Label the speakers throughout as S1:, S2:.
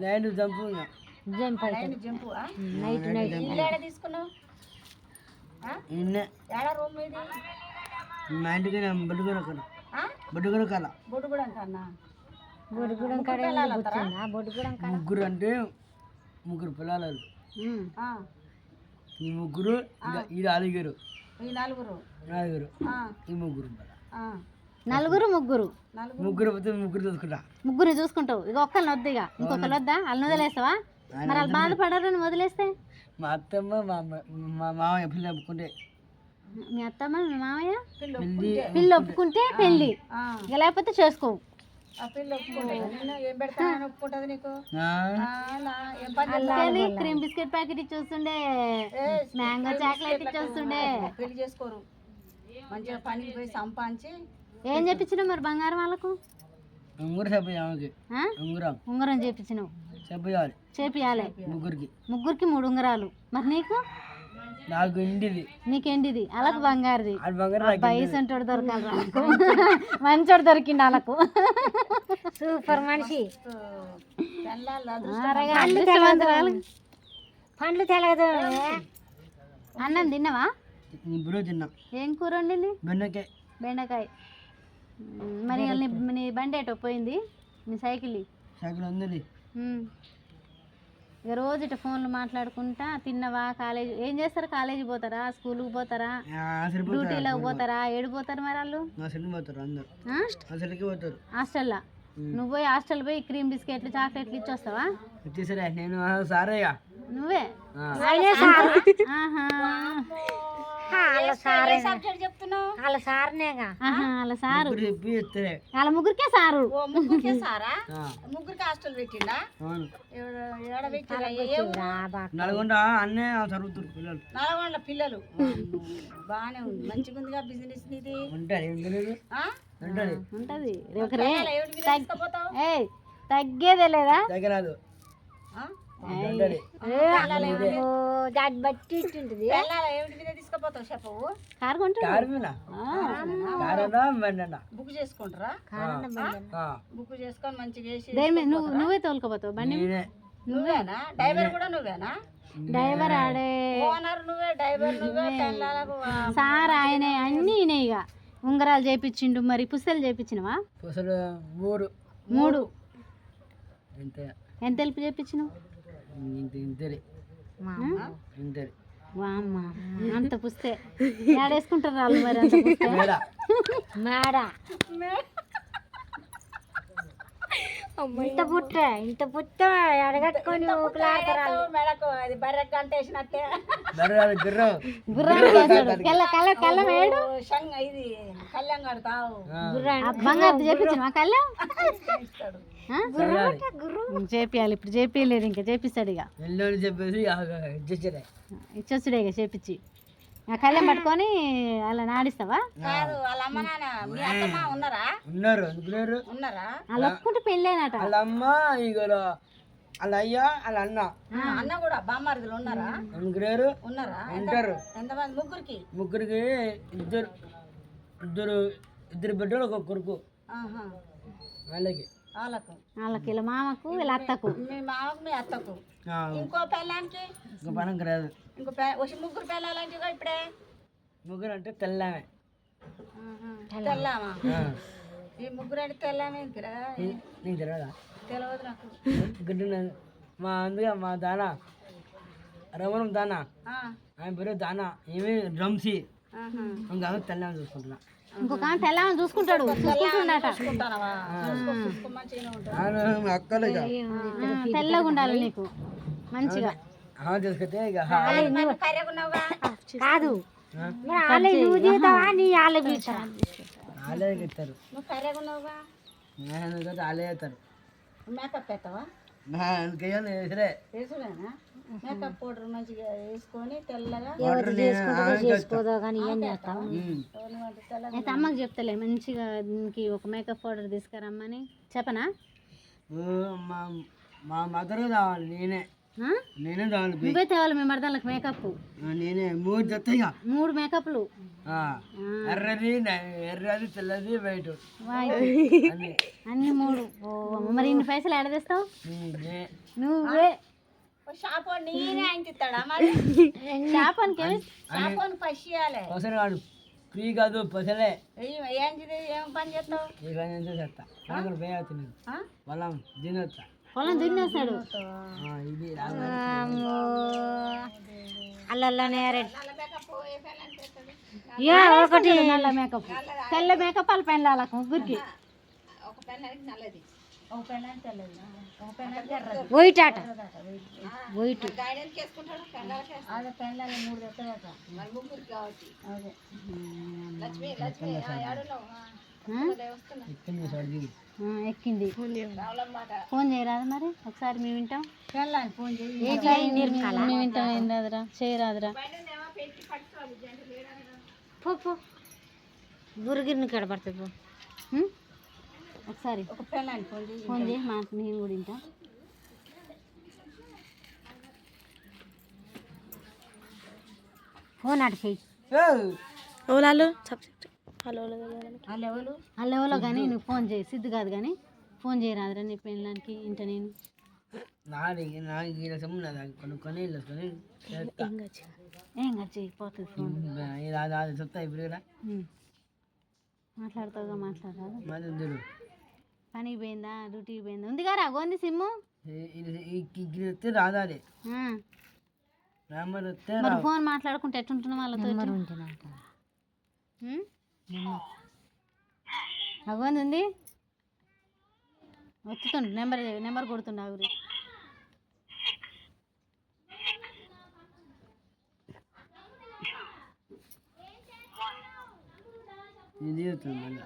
S1: Night jump.
S2: Jump? Night night.
S3: ఇల్లు ఏడ తీసుకున్నావు? ఆ?
S1: ఇన్నే.
S3: ఏడ రూమ్ ఇది
S1: మా ఇంటికి
S3: బొడ్డుగూడెం కన్నా.
S1: ముగ్గురు అంటే ముగ్గురు పిల్లలు. ఈ ముగ్గురు ఈ నాలుగురు.
S3: ఈ నలుగురు.
S1: నాలుగురు.
S3: ఆ.
S1: ఈ ముగ్గురు
S3: ఆ.
S2: నలుగురు ముగ్గురు.
S3: నలుగురు.
S1: ముగ్గురు ముగ్గురు చూసుకుంటా.
S2: ముగ్గురు చూసుకుంటావు. ఇక ఒక్కరిని వద్దు ఇక ఇంకొకరు వద్దా వాళ్ళని వదిలేస్తావా మరి వాళ్ళు బాధపడరు నువ్వు వదిలేస్తే?
S1: మా అత్తమ్మ మా మామయ్య పిల్లలు ఒప్పుకుంటే.
S2: మీ అత్తమ్మ మీ మామయ్య?
S3: పిల్ల
S2: పిల్లి ఒప్పుకుంటే. పెళ్ళి
S3: ఆ.
S2: ఇక లేకపోతే చేసుకోవు
S3: పిల్ల
S2: క్రీమ్ బిస్కెట్ ప్యాకెట్ ఇచ్చేస్తుండే. మ్యాంగో చాక్లెట్ ఇచ్చేస్తుండే.
S3: పెళ్ళి చేసుకోరు. మంచిగా పనికి పోయి సంపాదించి
S2: ఏం చెప్పించినావు మరి బంగారం వాళ్ళకు?
S1: ఉంగురు
S2: ఆ?
S1: ఉంగురం.
S2: ఉంగరం చేపించినావు.
S1: చెప్పాలి
S2: చేపియాలి
S1: ముగ్గురికి.
S2: ముగ్గురికి మూడు ఉంగరాలు. మరి నీకు?
S1: నాకు ఇంటిది
S2: నీకేంటిది అలాకు బంగారుది.
S1: అది బంగారం నాకు
S2: బయసు ఉంటాడు దొరకాలి వాళ్ళకు మంచోడు దొరికిండు వాళ్ళకు. సూపర్ మనిషి. పండ్లు తెలగదు అన్నం తిన్నావా?
S1: ఇప్పుడు తిన్నా.
S2: ఏం కూర వండింది?
S1: బెండకాయ.
S2: బెండకాయ. మరి ఇవాళ నీ బండి ఎటో పోయింది? నీ సైకిల్.
S1: సైకిల్ ఉంది.
S2: ఇక రోజు ఇట్లా ఫోన్లు మాట్లాడుకుంటా తిన్నవా కాలేజీ ఏం చేస్తారు? కాలేజీ పోతారా? స్కూల్కి పోతారా? డ్యూటీలోకి పోతారా? ఏడు పోతారు మరి వాళ్ళు? హాస్టల్లో? నువ్వు పోయి హాస్టల్ పోయి క్రీమ్ బిస్కెట్లు చాక్లెట్లు ఇచ్చొస్తావా?
S1: నేను సారయ్య.
S2: నువ్వే?
S1: ఆ.
S2: ఆహా
S3: సబ్జెక్ట్ చెప్తున్నావు?
S2: వాళ్ళ సార్నేగా? వాళ్ళ సారు. వాళ్ళ ముగ్గురికే సారు.
S3: ఓ ముగ్గురికి సారా? ముగ్గురికి హాస్టల్ పెట్టిండా?
S1: అవును.
S3: ఏడ- ఏడ పెట్టిండా? ఏ ఊరు?
S1: నల్గొండ అన్నే చదువుతారు పిల్లలు.
S3: నల్గొండ పిల్లలు. బాగానే ఉంది. మంచిగా ఉందిగా బిజినెస్ నీది.
S1: ఉంటారు
S3: ఆ?
S1: ఉంటుంది.
S2: ఉంటది. ఒక రే
S3: పిల్లలు ఏమిటి మీద తీసుకుపోతావు?
S2: ఏయ్ తగ్గేదే లేదా?
S3: ఆ?
S2: దాన్ని బట్టి
S3: తీసుకుపోతావు చెప్పవు
S2: కారు
S1: బండన్నా.
S3: బుక్ చేసుకుంటారా?
S1: ఆ,
S3: బుక్ చేసుకొని మంచిగా వేసి
S2: నువ్వు నువ్వే తోలుకోపోతావు బండి
S3: నువ్వేనా? డ్రైవర్ కూడా నువ్వేనా?
S2: డ్రైవర్ ఆడే
S3: ఓనర్ నువ్వే డ్రైవర్ నువ్వే పిల్లలకు
S2: సార్ ఆయనే అన్నీ ఈయనే ఇక ఉంగరాలు చేపించిండు మరి పుస్తలు చేపించినవా?
S1: మూడు.
S2: మూడు. ఎంత తెలుపు చేపించినావు? వామ్మ. అంత పుస్తే. ఏడేసుకుంటారు వాళ్ళు మరి అంత పుస్తే?
S1: మేడ.
S2: మేడ. ఇంత పుట్ట ఇంత పుట్ట ఎడగట్టుకొని
S3: మెడకు అది
S1: గుర్రం.
S2: కళ్ళ కళ్ళ కళ్ళ వేడు.
S3: ఇది కడతావు
S1: ఆ,
S2: బంగారు చేపించిన కళ్ళం
S3: ఇస్తాడు.
S1: సరే.
S2: చేపియాలి. ఇప్పుడు చేపియలేదు ఇంకా చేపిస్తాడు ఇక.
S1: చెప్పేసి
S2: ఇచ్చొచ్చుడే ఇక చేపించి కళ్ళం పట్టుకొని అలా నాడిస్తావా?
S3: కాదు వాళ్ళ అమ్మ నాన్న మీ అత్తమ్మ ఉన్నారా?
S1: ఉన్నారు అనుకున్నారు
S3: ఉన్నారా?
S2: ఒప్పుకుంటే పెళ్ళేనట.
S1: వాళ్ళ అమ్మ ఇక వాళ్ళ అయ్య వాళ్ళ అన్న.
S3: అన్న కూడా బామ్మారిదులు ఉన్నారా?
S1: అనుకున్నారు
S3: ఉన్నారా?
S1: ఉంటారు.
S3: ఎంతమంది ముగ్గురికి?
S1: ముగ్గురికి ఇద్దరు ఇద్దరు ఇద్దరు బిడ్డలు ఒక కొడుకు.
S3: ఆహా.
S1: వాళ్ళకి.
S3: వాళ్ళకు
S2: వాళ్ళకి వీళ్ళ మామకు వీళ్ళ అత్తకు
S3: మీ మామకు మీ అత్తకు
S1: ఆ,
S3: ఇంకో పెళ్ళానికి
S1: ఇంకో పనికి రాదు
S3: ఇంకో పె- వచ్చి ముగ్గురు పెళ్ళాలంటే ఇప్పుడే
S1: ముగ్గురు అంటే తెల్లమే
S3: ఆహా. తెల్లామా
S1: ఆ,
S3: ఈ ముగ్గురు అంటే తెల్లామే ఇంకిరా
S1: నీ- నీకు తెలియదా
S3: తెలియదు నాకు
S1: గుడ్డు మా అందుగా మా దానా రమణం దానా
S3: ఆ,
S1: ఆయన పేరు దానా ఏమి డ్రమ్సీ
S3: ఆహా.
S1: ఇంకా తెల్లని చూసుకుంటున్నా
S2: ఇంకొక ఆమె తెల్లామని చూసుకుంటాడు. తెల్లగా ఉండాలి నీకు. మంచిగా. కాదు. నువ్వు నీ
S1: ఇస్తారు
S3: మేకప్ పెట్టవా
S1: సరే
S3: వేసుడేనా మేకప్ పౌడర్ మంచిగా వేసుకొని తెల్లగా
S2: చేసుకోదో కానీ ఏం చేస్తాం అయితే అమ్మకి చెప్తలే మంచిగా దీనికి ఒక మేకప్ పౌడర్ తీసుకురమ్మని. చెప్పనా?
S1: ఓ, మా మా మదర్ కావాలి నేనే? నేనే పోయి.
S2: నువ్వే తేవాలి మీ మరదళ్ళకి మేకప్
S1: నేనే మూడు చెత్తగా
S2: మూడు మేకప్లు
S1: ఎర్రది న- ఎర్రది తెల్లది వైట్.
S2: వాయ్.
S1: అన్ని.
S2: అన్ని మూడు. ఓ, మరి ఇన్ని పైసలు ఎడ తెస్తావు?
S1: నేనే.
S2: నువ్వే.
S3: షాపు నేనే ఆయన ఇస్తాడా మరి
S2: శాపానికి
S3: షాపు పసి ఇవ్వాలి
S1: పసలు కాదు ఫ్రీ కాదు పసలే.
S3: ఏంటిది ఏం పని చేస్తావు
S1: ఈ పని ఎంత చేస్తా నాకు పోయి అవుతుంది
S3: ఆ?
S1: పొలం
S2: దున్నేస్తాడు
S1: ఇది
S2: ఒకటి నల్ల మేకప్. తెల్ల మేకప్ వాళ్ళ పెళ్ళ వాళ్ళకి ముగ్గురికి
S3: ఒక ఎర్రది
S2: వైట్ ఆట. వైట్
S1: ఎక్కింది
S2: ఫోన్ చేయరాదు మరి? ఒకసారి మేము వింటాం.
S3: ఫోన్
S2: మేము వింటాం. చేయరాదురా. పో పో. గురిగిరిని కడపడుతుంది పో? ఒకసారి
S3: ఫోన్ చేయి
S2: ఫోన్ చేయి మా నేను కూడా వింటా ఫోన్ అటు చెయ్యి.
S3: వాళ్ళు? ఎవరు
S2: అల్లెవలో కానీ నువ్వు ఫోన్ చేయి. సిద్ధు కాదు కానీ ఫోన్ చేయరాదురా నీ పెళ్ళానికి ఇంట నేను. ఏం చెయ్యి. పోతుంది ఫోన్.
S1: చెప్తా ఇప్పుడు.
S2: మాట్లాడుతావుగా మాట్లాడరాదు. పనికి పోయిందా? డ్యూటీకి పోయిందా? ఉంది కదా గోంది సిమ్ము?
S1: ఈ- ఇది ఈ- ఈ గిన్నె వస్తే రాదా అది
S2: ఆ.
S1: నెంబర్ వస్తే
S2: మరి. ఫోన్ మాట్లాడుకుంటే ఎట్టుంటున్నా వాళ్ళతో అగోంది ఉంది? వస్తుండు నెంబర్ నెంబర్ కొడుతుండు ఆగురి
S1: ఇది వస్తుంది మళ్ళీ.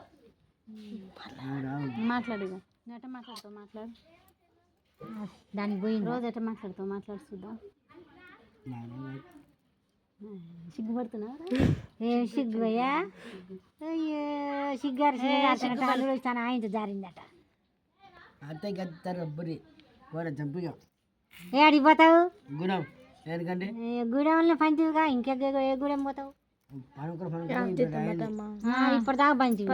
S2: మాట్లాడు. ఎట్ట మాట్లాడుతావు? మాట్లాడు. దానికి పోయి రోజు ఎట్ట మాట్లాడుతావు? మాట్లాడు చూద్దాం.
S1: నానే
S2: సిగ్గుపడుతున్నావు?
S3: ఏం సిగ్గుయ్యా అయ్యో సిగ్గారు సిగ్గారు ఆయన జారిందట.
S1: అత్తయ్య కత్తారు అబ్బరి కూర చంపిగా
S3: ఏడికి పోతావు?
S1: గుణం ఎందుకంటే?
S3: గూడెంలో పంచిగా ఇంకే ఏ గూడెం పోతావు?
S1: పనుకుని పనుకుని
S3: ఇప్పుడు దాకా పంచి